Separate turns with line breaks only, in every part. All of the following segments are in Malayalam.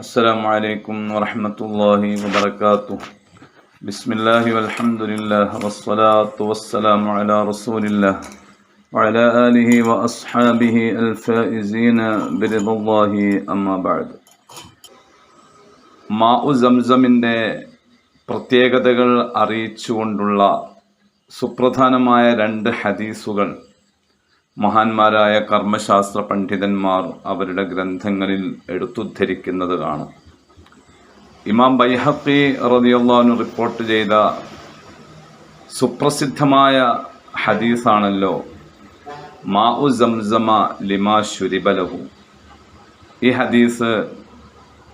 السلام عليكم ورحمة الله وبركاته بسم الله والحمد لله والصلاة والسلام على رسول الله وعلى آله وأصحابه الفائزين برضا الله أما بعد മാഉ സംസമിൻ്റെ പ്രത്യേകതകൾ അറിയിച്ചുകൊണ്ടുള്ള സുപ്രധാനമായ രണ്ട് ഹദീസുകൾ മഹാന്മാരായ കർമ്മശാസ്ത്ര പണ്ഡിതന്മാർ അവരുടെ ഗ്രന്ഥങ്ങളിൽ എടുത്തുദ്ധരിക്കുന്നത് കാണും. ഇമാം ബൈഹക്കി റതിയുള്ളവന് റിപ്പോർട്ട് ചെയ്ത സുപ്രസിദ്ധമായ ഹദീസാണല്ലോ മാ ഉ സംസമ ലിമാ ശുരിബലഹു ഈ ഹദീസ്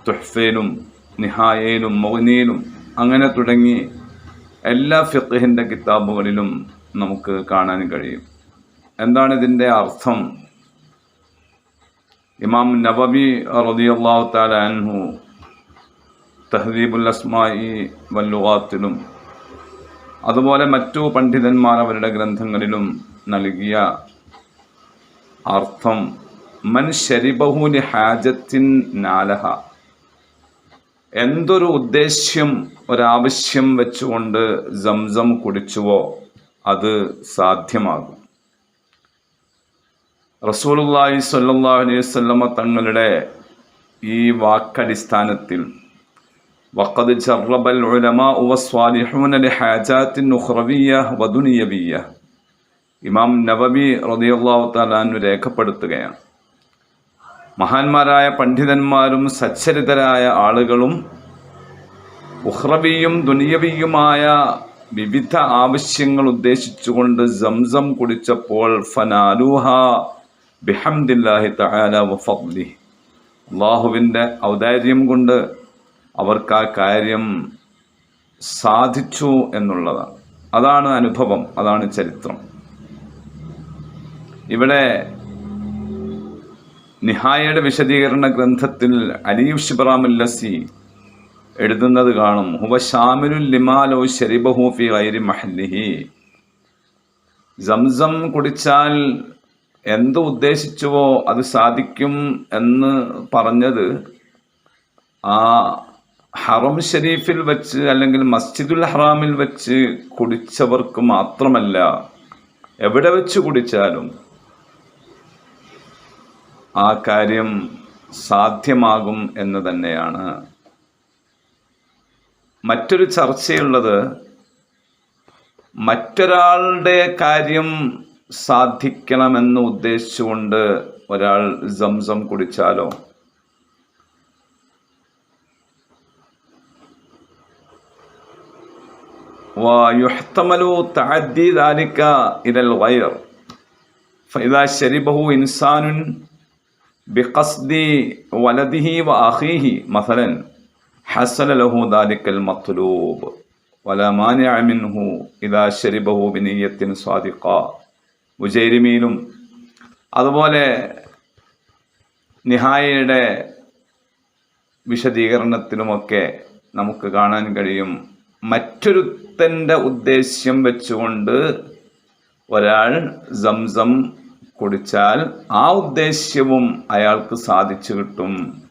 തുഹ്ഫയിലും നിഹായയിലും മൗനിയിലും അങ്ങനെ തുടങ്ങി എല്ലാ ഫിഖിന്റെ കിതാബുകളിലും നമുക്ക് കാണാൻ കഴിയും. എന്താണ് ഇതിന്റെ അർത്ഥം? ഇമാം നബബി റളിയല്ലാഹു താല അൻഹു തഹദീബുൽ അസ്മായി വല്ലുവാത്തിലും അതുപോലെ മറ്റു പണ്ഡിതന്മാർ അവരുടെ ഗ്രന്ഥങ്ങളിലും നൽകിയ അർത്ഥം മൻ ശരിബഹുലി ഹാജത്തിൻ നാലഹ. എന്തൊരു ഉദ്ദേശ്യം ഒരാവശ്യം വെച്ചുകൊണ്ട് സംസം കുടിച്ചുവോ അത് സാധ്യമാകും. റസൂലുള്ളാഹി സ്വല്ലല്ലാഹു അലൈഹി വസല്ലമ തങ്ങളുടെ ഈ വാക്കടിസ്ഥാനത്തിൽ വഖദ് ജറബൽ ഉലമാ വസ്വാലിഹൂന ലിഹാജാത്തിൻ വ വദുനിയവിയ്യ. ഇമാം നവബി റളിയല്ലാഹു തആല അൻഹു രേഖപ്പെടുത്തുകയാണ്. മഹാന്മാരായ പണ്ഡിതന്മാരും സച്ചരിതരായ ആളുകളും ഉഹ്റവിയും ദുനിയവിയുമായ വിവിധ ആവശ്യങ്ങൾ ഉദ്ദേശിച്ചുകൊണ്ട് സംസം കുടിച്ചപ്പോൾ ഫനാലൂഹ ബിഹംദില്ലാഹി തആല വഫദ്ലി അള്ളാഹുവിന്റെ ഔദാര്യം കൊണ്ട് അവർക്ക് ആ കാര്യം സാധിച്ചു എന്നുള്ളതാണ്. അതാണ് അനുഭവം അതാണ് ചരിത്രം. ഇവിടെ നിഹായയുടെ വിശദീകരണ ഗ്രന്ഥത്തിൽ അലീഫ് ഷിബ്രാമുൽ ലസി എഴുതുന്നത് കാണും. ഹുവ ഷാമിലുൽ ലിമാലോ ഷെരിബഹൂഫി ഐരി മഹല്ലിഹി. സംസം കുടിച്ചാൽ എന്ത് ഉദ്ദേശിച്ചുവോ അത് സാധിക്കും എന്ന് പറഞ്ഞത് ആ ഹറം ഷരീഫിൽ വെച്ച് അല്ലെങ്കിൽ മസ്ജിദുൽ ഹറാമിൽ വെച്ച് കുടിച്ചവർക്ക് മാത്രമല്ല എവിടെ വെച്ച് കുടിച്ചാലും ആ കാര്യം സാധ്യമാകും എന്ന് തന്നെയാണ്. മറ്റൊരു ചർച്ചയുള്ളത് മറ്റൊരാളുടെ കാര്യം സാധിക്കണമെന്ന് ഉദ്ദേശിച്ചുകൊണ്ട് ഒരാൾ സംസം കുടിച്ചാലോ ويحتمل تعدي ذلك إلى الغير فإذا شربه إنسان بقصد ولده وأخيه مثلا حصل له ذلك المطلوب ولا مانع منه إذا شربه بنية صادقة ഉജൈരിമീലും അതുപോലെ നിഹായയുടെ വിശദീകരണത്തിലുമൊക്കെ നമുക്ക് കാണാൻ കഴിയും. മറ്റൊരുത്തന്റെ ഉദ്ദേശ്യം വെച്ചുകൊണ്ട് ഒരാൾ സംസം കുടിച്ചാൽ ആ ഉദ്ദേശ്യവും അയാൾക്ക് സാധിച്ചു കിട്ടും.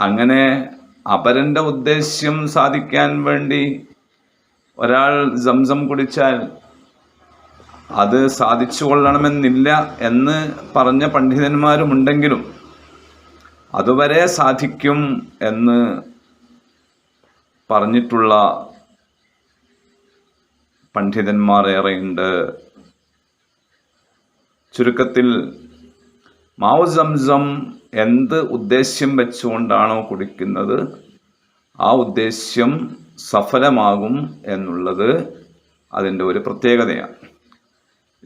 അങ്ങനെ അപരന്റെ ഉദ്ദേശ്യം സാധിക്കാൻ വേണ്ടി ഒരാൾ സംസം കുടിച്ചാൽ അത് സാധിച്ചു കൊള്ളണമെന്നില്ല എന്ന് പറഞ്ഞ പണ്ഡിതന്മാരുമുണ്ടെങ്കിലും അതുവരെ സാധിക്കും എന്ന് പറഞ്ഞിട്ടുള്ള പണ്ഡിതന്മാർ ഏറെയുണ്ട്. ചുരുക്കത്തിൽ മാവ് സംസം എന്ത് ഉദ്ദേശ്യം വെച്ചുകൊണ്ടാണോ കുടിക്കുന്നത്? ആ ഉദ്ദേശ്യം സഫലമാകും എന്നുള്ളത് അതിന്റെ ഒരു പ്രത്യേകതയാണ്.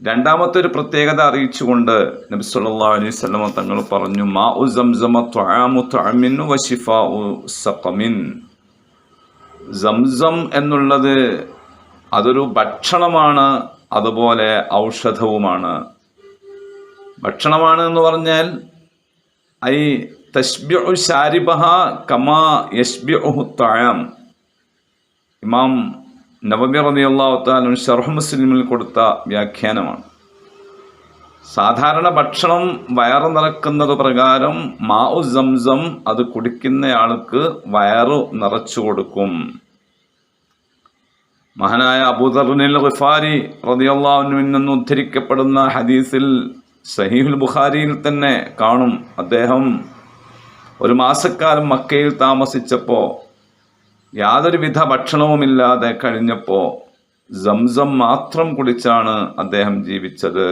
രണ്ടാമത്തെ ഒരു പ്രത്യേകത അറിയിച്ചുകൊണ്ട് നബി സല്ലല്ലാഹു അലൈഹി വസല്ലമ തങ്ങൾ പറഞ്ഞു മാ ഉ സംസമ ത്വആമു ത്വഅമിൻ വശിഫാഉ സഖമിൻ. സംസം എന്നുള്ളത് അതൊരു ഭക്ഷണമാണ് അതുപോലെ ഔഷധവുമാണ്. ഭക്ഷണമാണ് എന്ന് പറഞ്ഞാൽ ഐ തഷ്ബിഉ ശാരിബഹ കമാ യഷ്ബിഉഹു ത്വആം ഇമാം നവബി റളിയല്ലാഹു തആല ഷർഹ് മുസ്ലിമിൽ കൊടുത്ത വ്യാഖ്യാനമാണ്. സാധാരണ ഭക്ഷണം വയറ് നിറക്കുന്നത് പ്രകാരം മാഉ സംസം അത് കുടിക്കുന്നയാൾക്ക് വയറു നിറച്ചു കൊടുക്കും. മഹാനായ അബൂദറിനിൽ റിഫാരി റളിയല്ലാഹുവിൽ നിന്ന് ഉദ്ധരിക്കപ്പെടുന്ന ഹദീസിൽ സഹീഹുൽ ബുഖാരിയിൽ തന്നെ കാണും. അദ്ദേഹം ഒരു മാസക്കാലം മക്കയിൽ താമസിച്ചപ്പോൾ യാതൊരുവിധ ഭക്ഷണവുമില്ലാതെ കഴിഞ്ഞപ്പോൾ സംസം മാത്രം കുടിച്ചാണ് അദ്ദേഹം ജീവിച്ചത്.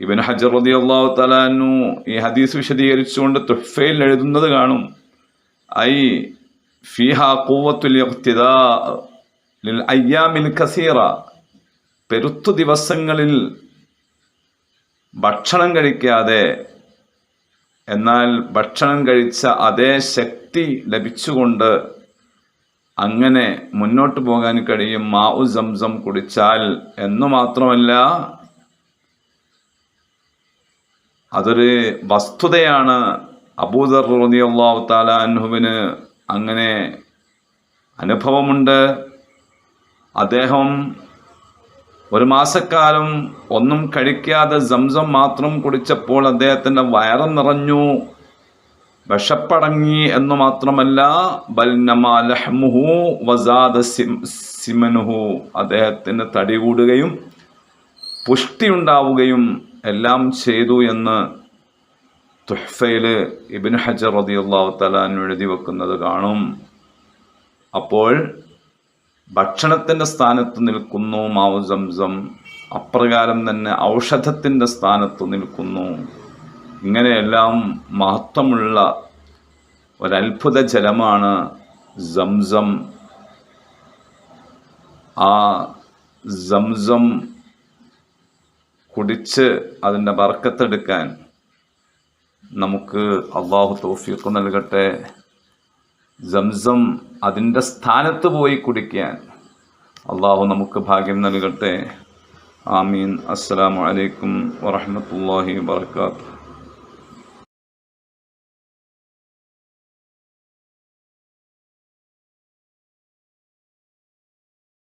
ഇവൻ ഹജർ അള്ളാഹു തലാനു ഈ ഹദീസ് വിശദീകരിച്ചുകൊണ്ട് തുഫയിൽ എഴുതുന്നത് കാണും. ഐ ഫിഹ ഇഖ്തിദാ ലിൽ അയ്യാമിൽ കസീറ. പെരുത്തു ദിവസങ്ങളിൽ ഭക്ഷണം കഴിക്കാതെ എന്നാൽ ഭക്ഷണം കഴിച്ച അതേ ശക്തി ലഭിച്ചുകൊണ്ട് അങ്ങനെ മുന്നോട്ട് പോകാൻ കഴിയും. മാവു സംസം കുടിച്ചാൽ എന്ന് മാത്രമല്ല അതൊരു വസ്തുതയാണ്. അബൂദർ റളിയല്ലാഹു താല അൻഹുവിന് അങ്ങനെ അനുഭവമുണ്ട്. അദ്ദേഹം ഒരു മാസക്കാലം ഒന്നും കഴിക്കാതെ സംസം മാത്രം കുടിച്ചപ്പോൾ അദ്ദേഹത്തിന്റെ വയറ് നിറഞ്ഞു. വിഷപ്പടങ്ങി എന്ന് മാത്രമല്ല ബൽനമാലഹ്മുഹു വസാദ സിമനുഹു. അദ്ദേഹത്തിന് തടി കൂടുകയും പുഷ്ടിയുണ്ടാവുകയും എല്ലാം ചെയ്തു എന്ന് തുഹ്ഫയിൽ ഇബിൻ ഹജർ റളിയല്ലാഹു തലാൻ എഴുതി വെക്കുന്നത് കാണും. അപ്പോൾ ഭക്ഷണത്തിന്റെ സ്ഥാനത്ത് നിൽക്കുന്നു മാവ് സംസം. അപ്രകാരം തന്നെ ഔഷധത്തിന്റെ സ്ഥാനത്ത് നിൽക്കുന്നു. ഇങ്ങനെയെല്ലാം മഹത്വമുള്ള ഒരത്ഭുത ജലമാണ് സംസം. ആ സംസം കുടിച്ച് അതിന്റെ വറക്കത്തെടുക്കാൻ നമുക്ക് അള്ളാഹു തൗഫീഖ് നൽകട്ടെ. സംസം അതിന്റെ സ്ഥാനത്ത് പോയി കുടിക്കാൻ അള്ളാഹു നമുക്ക് ഭാഗ്യം നൽകട്ടെ. ആമീൻ. അസ്സാം വലൈക്കും വറഹ്മത്തുള്ളാഹി വബർക്കാത്തു